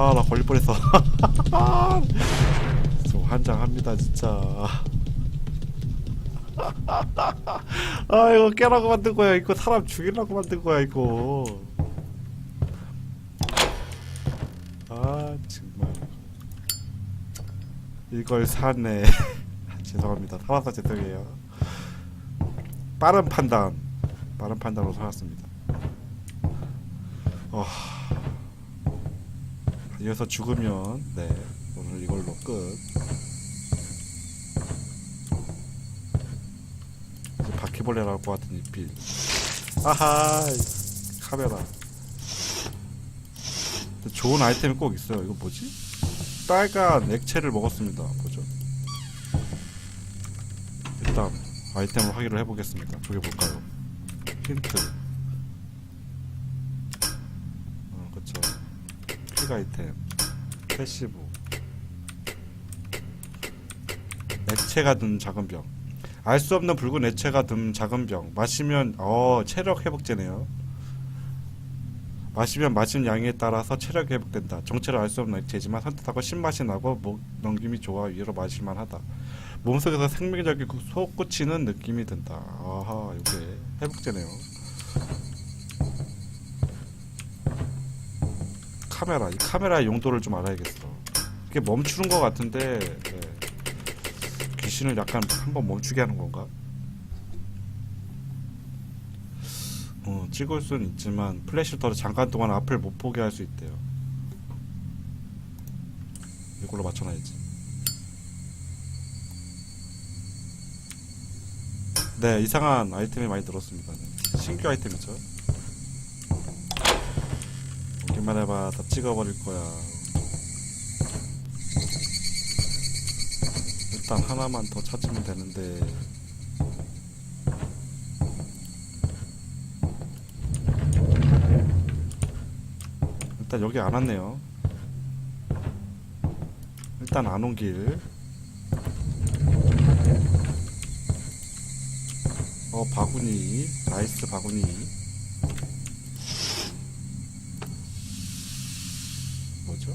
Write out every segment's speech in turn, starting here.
아, 나 걸릴 뻔했어. 좀 환장합니다, 진짜. 아, 이거 깨라고 만든 거야. 이거 사람 죽이려고 만든 거야, 이거. 아, 정말. 이걸 사네. 죄송합니다. 살아서 죄송해요. 빠른 판단. 빠른 판단으로 살았습니다. 어... 이어서 죽으면 네 오늘 이걸로 끝. 이제 바퀴벌레 나올 것 같은 이필. 아하 이 카메라. 좋은 아이템이 꼭 있어요. 이거 뭐지? 빨간 액체를 먹었습니다. 뭐죠? 일단 아이템을 확인을 해보겠습니다. 저게 뭘까요? 힌트. 퀵 아이템. 패시브. 액체가 든 작은 병. 알 수 없는 붉은 액체가 든 작은 병. 마시면 어 체력 회복제네요. 마시면 마신 양에 따라서 체력 회복된다. 정체를 알 수 없는 액체지만 산뜻하고 신맛이 나고 목 넘김이 좋아 위로 마실만하다. 몸속에서 생명력이 그 솟구치는 느낌이 든다. 아하, 이게 회복제네요. 카메라, 이 카메라의 용도를 좀 알아야겠어. 이게 멈추는 것 같은데 네. 귀신을 약간 한번 멈추게 하는 건가? 어, 찍을 수는 있지만 플래시를 잠깐 동안 앞을 못 보게 할 수 있대요. 이걸로 맞춰놔야지. 네, 이상한 아이템이 많이 들었습니다. 네. 신규 아이템이죠. 오기만 해봐, 다 찍어버릴 거야. 일단 하나만 더 찾으면 되는데. 일단 여기 안 왔네요. 일단 안 온 길. 어 바구니 나이스 바구니 뭐죠?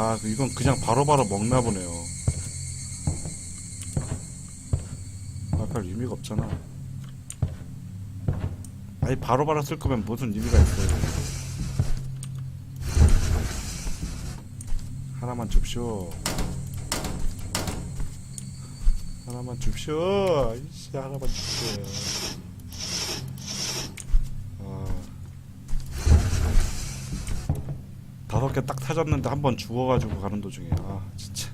아그 이건 그냥 바로바로 먹나 보네요. 아별 의미가 없잖아. 아니 바로바로 쓸 거면 무슨 의미가 있어요? 하나만 줍쇼 하나만 줍쇼 이씨 하나만 줍쇼 개딱 타졌는데 한 번 죽어가지고 가는 도중에 아 진짜.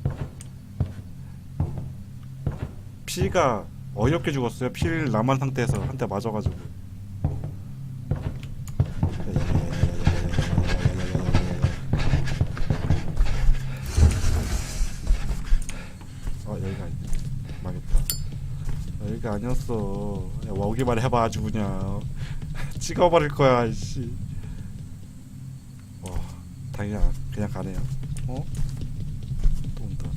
피가 어이없게 죽었어요. 피를 남은 상태에서 한 대 맞아가지고. 어 여기가 망했다. 아, 여기가 아니었어. 야, 오기만 해봐 아주 그냥. 찍어버릴 거야 이씨. 와 안- 그냥 가네요 어? 또 온다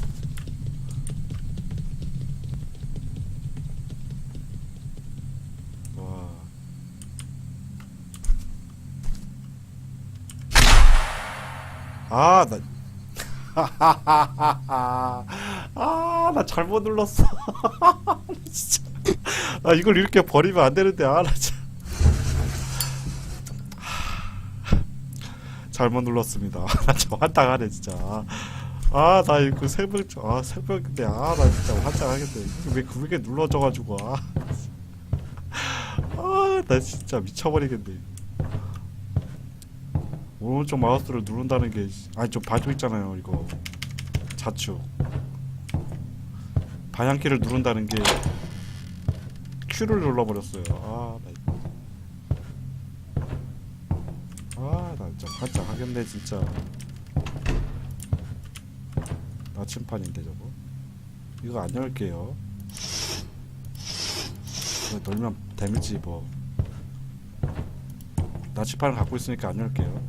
와 아, 나. 아, 나 잘못 눌렀어. 진짜. 아, 이걸 이렇게 버리면 안 되는데, 아, 나 참. 잘못 눌렀습니다. 나저 환장하네, 진짜. 아, 나 이거 새벽, 아, 새벽인데, 아, 나 진짜 환장하겠네. 왜 그렇게 눌러져가지고, 아. 아, 나 진짜 미쳐버리겠네. 오른쪽 마우스를 누른다는 게 아니 좀 봐줘 있잖아요 이거 좌측 방향키를 누른다는 게 Q를 눌러버렸어요 아 진짜 환장 하겠네 진짜. 나침판인데 저거. 이거 안 열게요. 열면 데미지 뭐 나침판을 갖고 있으니까 안 열게요.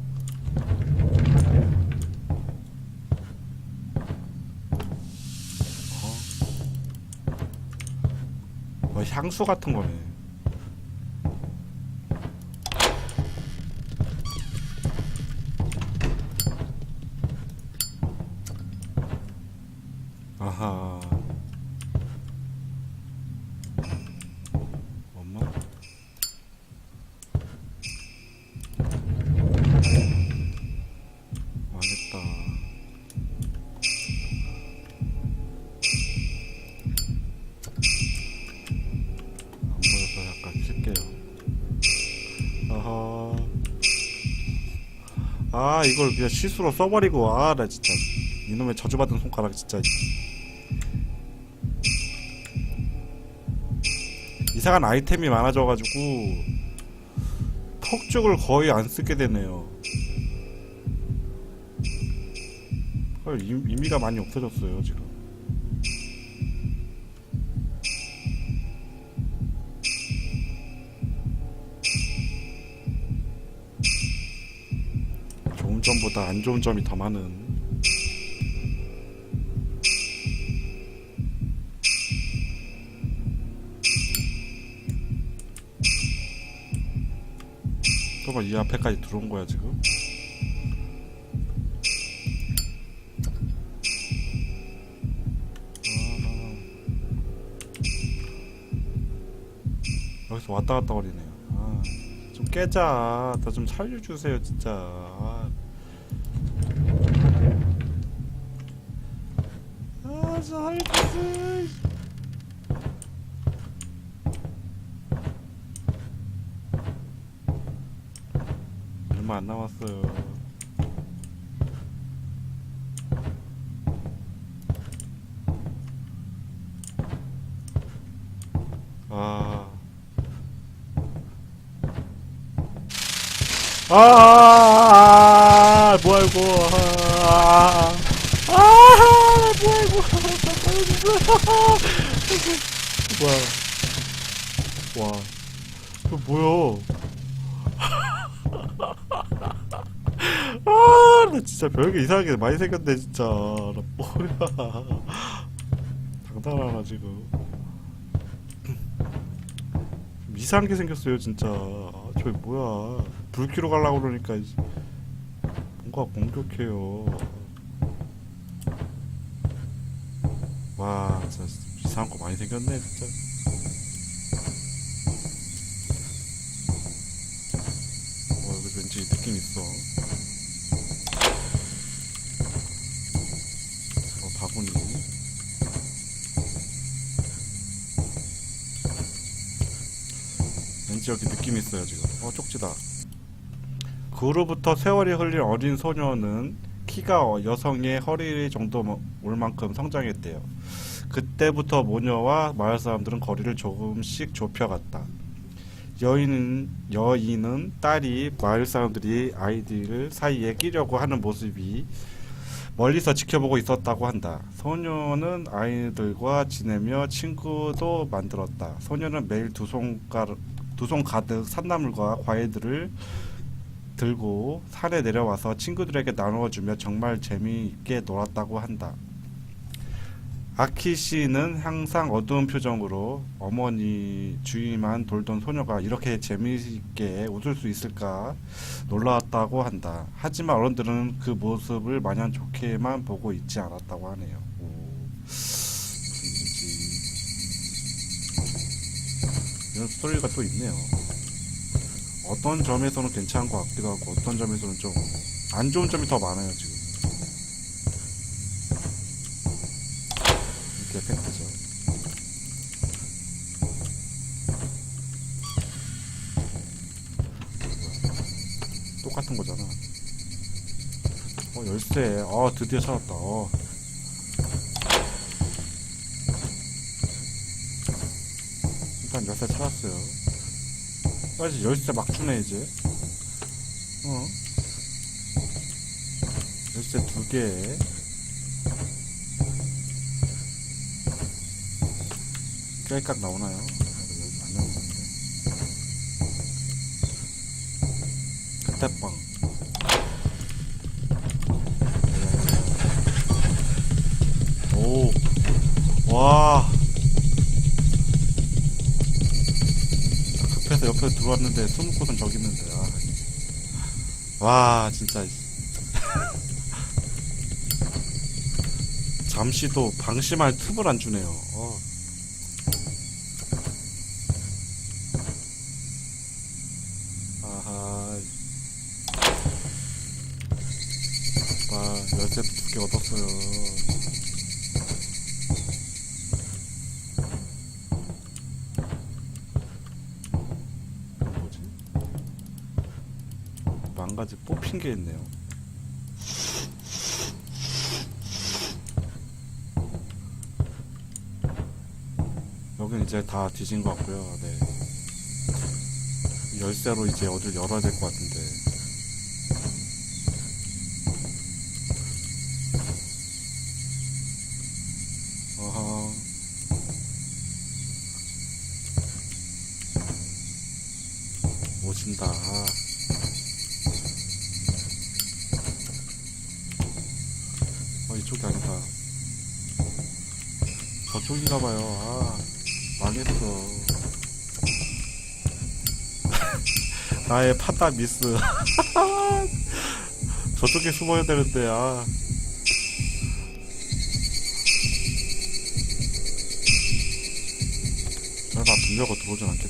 어, 향수 같은 거네. 아 이걸 그냥 실수로 써버리고 아 나 진짜. 이놈의 저주받은 손가락 진짜. 이상한 아이템이 많아져가지고 턱죽을 거의 안 쓰게 되네요. 헐 의- 의미가 많이 없어졌어요 지금 좋은 점보다 안 좋은 점이 더 많은 또봐 이 앞에까지 들어온 거야 지금 아. 여기서 왔다 갔다 거리네요 아, 좀 깨자 나 좀 살려주세요 진짜 아. 아, 저 할아버지. 얼마 안 남았어요. 아. 아, 아, 아, 뭐야 이거? 아, 아, 아, 뭐야 이거? 뭐야? 와, 이거 뭐야? 아, 나 진짜 별게 이상하게 많이 생겼네 진짜. 나 뭐야? 장난하나 지금? 좀 이상하게 생겼어요 진짜. 아, 저기 뭐야? 불 켜러 가려고 그러니까 뭔가 공격해요. 와, 진짜 이상한 거 많이 생겼네 진짜. 어, 여기 왠지 느낌 있어. 어, 바구니. 왠지 여기 느낌 있어요 지금. 어, 쪽지다. 그 후로부터 세월이 흘린 어린 소녀는 키가 어- 여성의 허리 정도 올 만큼 성장했대요. 그때부터 모녀와 마을 사람들은 거리를 조금씩 좁혀갔다. 여인은 여인은 딸이 마을 사람들이 아이들 사이에 끼려고 하는 모습이 멀리서 지켜보고 있었다고 한다. 소녀는 아이들과 지내며 친구도 만들었다. 소녀는 매일 두 손가락 두손 가득 산나물과 과일들을 들고 산에 내려와서 친구들에게 나누어 주며 정말 재미있게 놀았다고 한다. 아키 씨는 항상 어두운 표정으로 어머니 주위만 돌던 소녀가 이렇게 재미있게 웃을 수 있을까 놀라웠다고 한다. 하지만 어른들은 그 모습을 마냥 좋게만 보고 있지 않았다고 하네요. 오? 이런 스토리가 또 있네요. 어떤 점에서는 괜찮은 것 같기도 하고 어떤 점에서는 좀 안 좋은 점이 더 많아요 지금. 팩트죠. 똑같은 거잖아. 어 열쇠. 어 드디어 찾았다. 어. 일단 열쇠 찾았어요. 아 이제 열쇠 막 주네 이제. 어. 열쇠 두 개. 깔깍 나오나요? 안 나오는데. 그때빵. 오. 와. 급해서 옆에 들어왔는데 숨을 곳은 저기 있는데. 아. 와, 진짜. 잠시도 방심할 틈을 안 주네요. 어. 게 있네요. 여긴 이제 다 뒤진 것 같고요. 네. 열쇠로 이제 어딜 열어야 될 것 같은데. 어허. 오신다. 이쪽이 아니다. 저쪽인가 봐요. 아, 망했어. 나의 판단 미스. 저쪽에 숨어야 되는데, 아. 설마 분명히 들어오진 않겠지.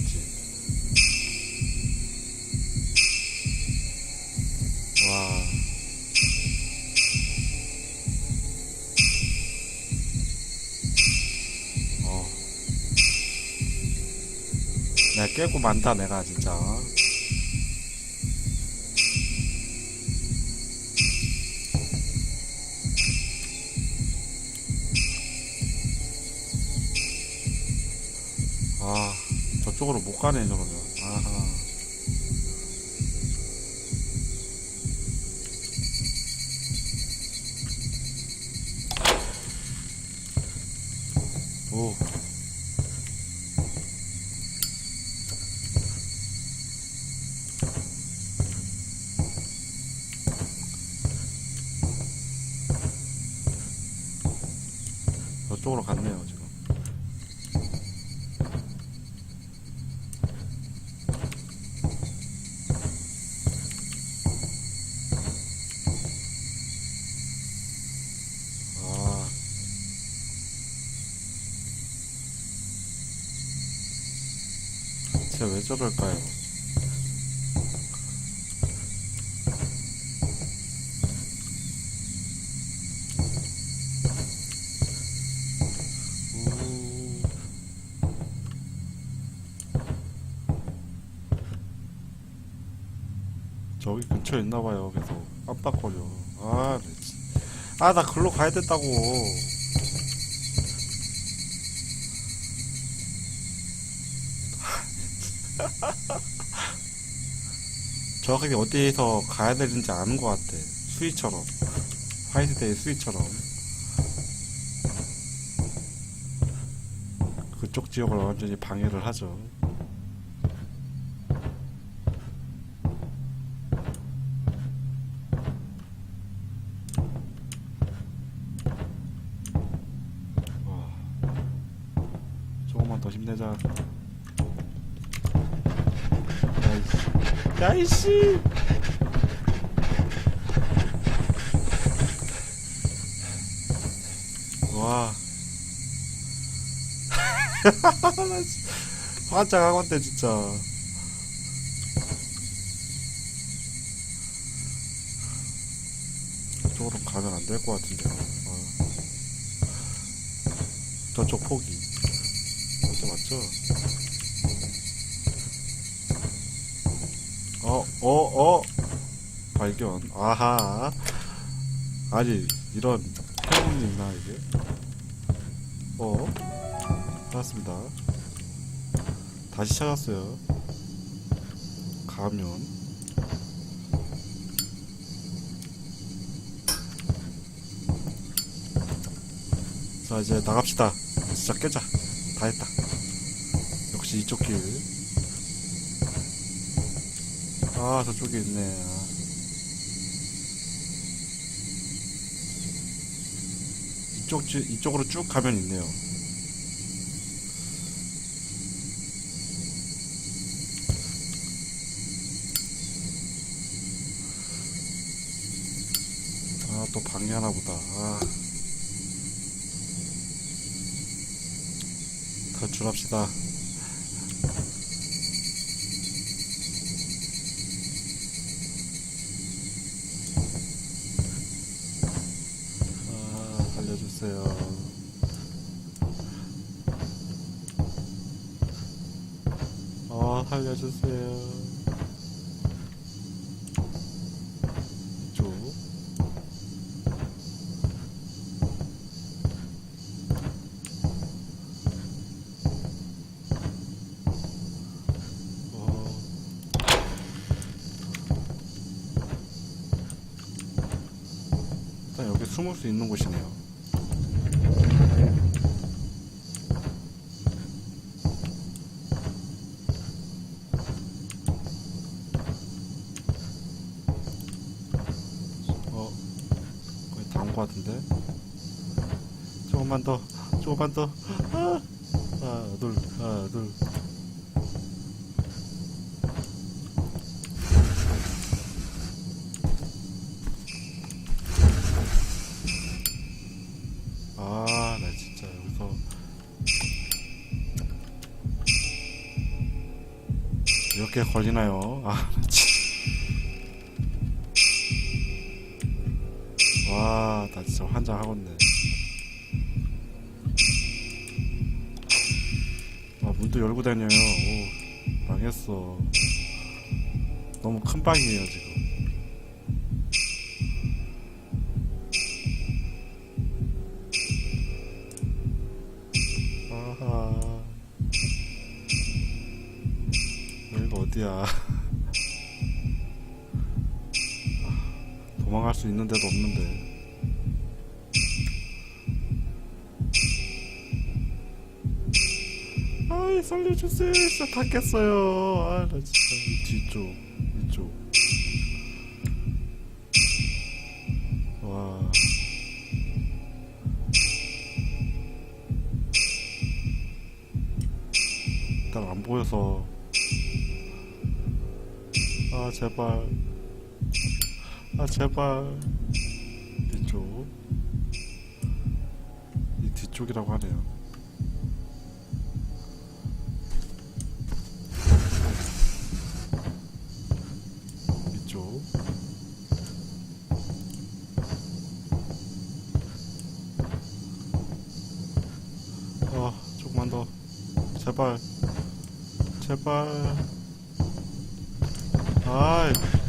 내가 깨고 만다, 내가 진짜. 아, 저쪽으로 못 가네, 저러면. 아하. 쟤왜 저럴까요? 우. 저기 근처에 있나봐요 계속 깜빡거려 아, 네, 진- 아, 나 글로 가야 된다고. 정확하게 어디에서 가야 되는지 아는 것 같아. 수위처럼. 화이트데이 수위처럼. 그쪽 지역을 완전히 방해를 하죠. 야이씨! 와. 나 진짜 환장하건데, 진짜. 저쪽으로 가면 안 될 것 같은데. 어. 저쪽 포기. 맞죠, 맞죠? 어, 어, 어. 발견. 아하. 아니, 이런 행운이 있나, 이게? 어. 찾았습니다. 다시 찾았어요. 가면. 자, 이제 나갑시다. 진짜 깨자. 다 했다. 역시 이쪽 길. 아, 저쪽에 있네. 아. 이쪽, 지- 이쪽으로 쭉 가면 있네요. 아, 또 방해하나 보다. 아. 탈출합시다. 알려주세요. 이쪽. 어. 일단 여기 숨을 수 있는 곳이네요. 조금만 더, 조금만 더. 아, 하나, 둘, 하나, 둘. 아, 나 진짜 여기서 이렇게 걸리나요? 아, 나 진짜. 와, 나 진짜 환장하겠네. 문도 열고 다녀요. 오, 망했어. 너무 큰 방이에요, 지금. 아하. 여기가 어디야? 아, 도망갈 수 있는 데도 없는데. 살려주세요. 진짜 다 깼어요. 아, 나 진짜. 이 뒤쪽, 이쪽. 와. 일단 안 보여서 아 제발 아 제발 이쪽 이 뒤쪽이라고 하네요 제발. 제발. 아이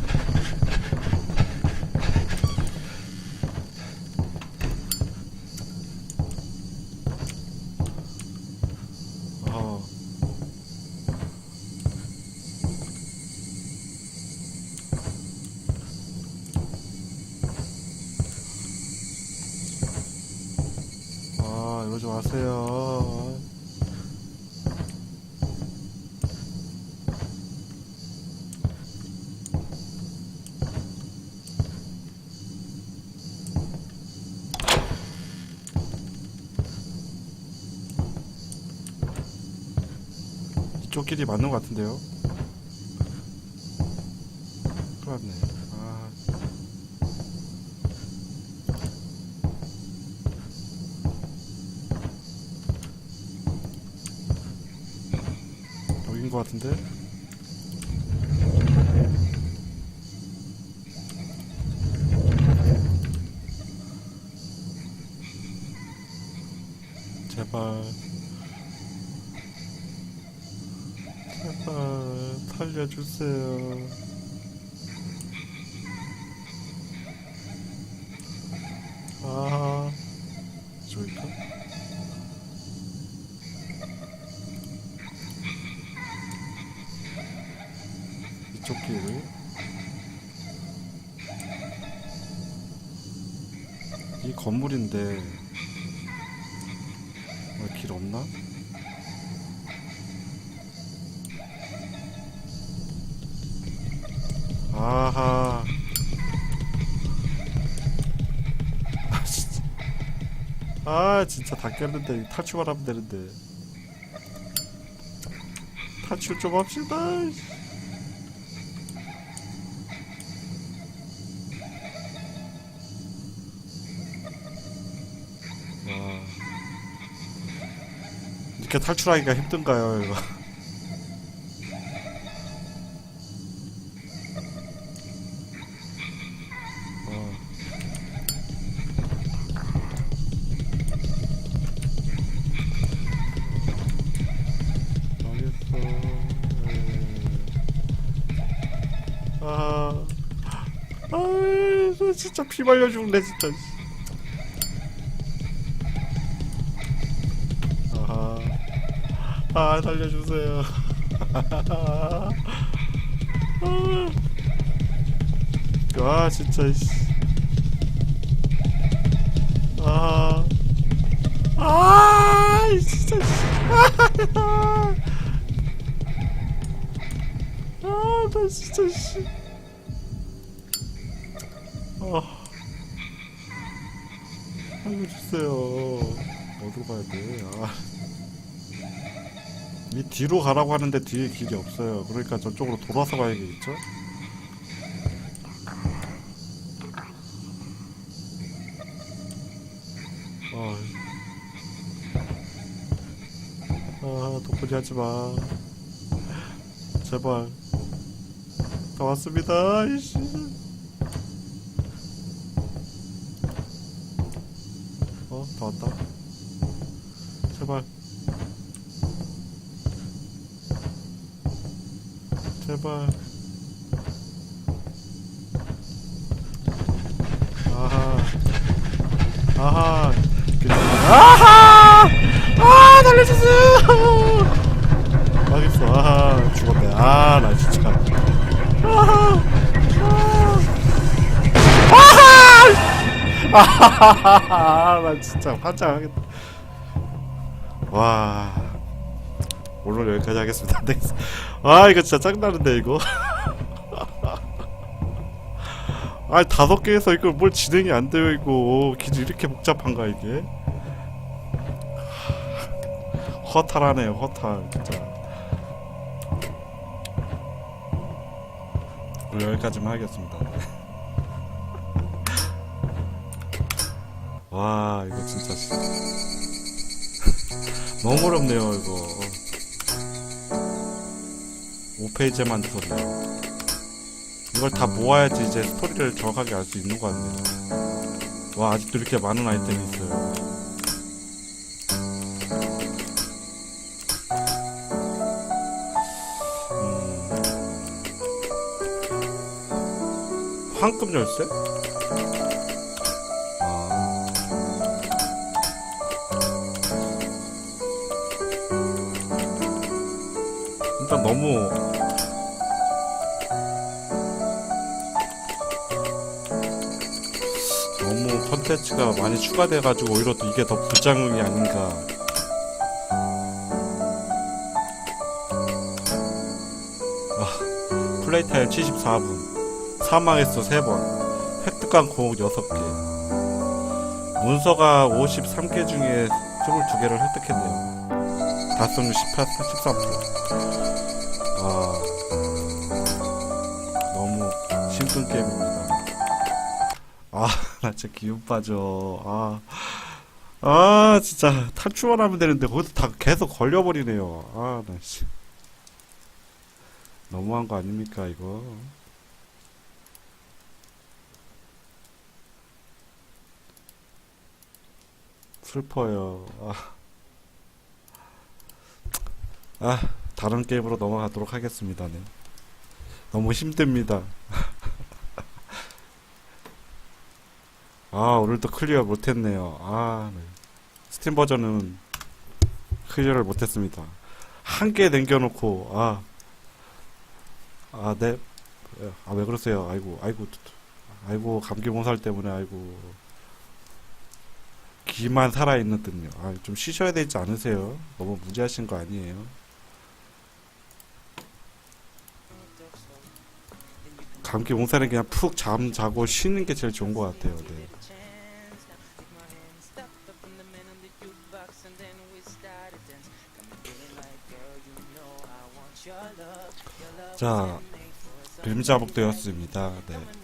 길이 맞는 것 같은데요? 났네. 아. 여긴 것 같은데? 주세요. 아, 저기까? 이쪽 길. 이 건물인데 어, 길 없나? 아하. 아 진짜. 아 진짜 다 깼는데 탈출만 하면 되는데. 탈출 좀 합시다. 와. 이렇게 탈출하기가 힘든가요, 이거? 진짜 피 말려 죽네 진짜. 아하, 아 살려주세요. 아, 아 진짜. 씨. 아, 아, 진짜. 아, 아, 나 진짜 씨. 알려주세요. 어디로 가야 돼? 아. 이 뒤로 가라고 하는데 뒤에 길이 없어요. 그러니까 저쪽으로 돌아서 가야 겠죠? 아, 아, 덕분이 하지 마. 제발. 다 왔습니다. 이씨. 다 왔다. 제발. 제발. 아하! 아하하하! 나 진짜 환장하겠다. 와. 오늘 여기까지 하겠습니다. 아, 이거 진짜 짱나는데, 이거. 아, 다섯 개에서 이걸 뭘 진행이 안 돼요, 이거. 기준 이렇게 복잡한가, 이게? 허탈하네요, 허탈. 진짜. 오늘 여기까지만 하겠습니다. 와, 이거 진짜. 씨. 너무 어렵네요, 이거. 5페이지만 들었네요. 이걸 다 모아야지 이제 스토리를 정확하게 알 수 있는 것 같네요. 와, 아직도 이렇게 많은 아이템이 있어요. 음. 황금 열쇠? 일단 너무 너무 컨텐츠가 많이 추가돼가지고 오히려 또 이게 더 부작용이 아닌가. 아, 플레이 타임 74분. 사망했어 3번. 획득한 공옥 6개. 문서가 53개 중에 22개를 획득했네요. 달성률 18, 13%. 나 진짜 기운 빠져. 아, 아, 진짜 탈출만 하면 되는데 거기서 다 계속 걸려버리네요. 아, 나 씨. 너무한 거 아닙니까, 이거? 슬퍼요. 아. 아, 다른 게임으로 넘어가도록 하겠습니다. 네. 너무 힘듭니다. 아, 오늘도 클리어 못했네요. 아, 네. 스팀 버전은 클리어를 못했습니다. 한 개 남겨놓고, 아, 아, 네. 아, 왜 그러세요? 아이고, 아이고, 아이고, 감기 몸살 때문에, 아이고. 귀만 살아있는 듯요. 아, 좀 쉬셔야 되지 않으세요? 너무 무지하신 거 아니에요? 감기 몸살은 그냥 푹 잠 자고 쉬는 게 제일 좋은 것 같아요. 네. 자, 그림자복 되었습니다. 네.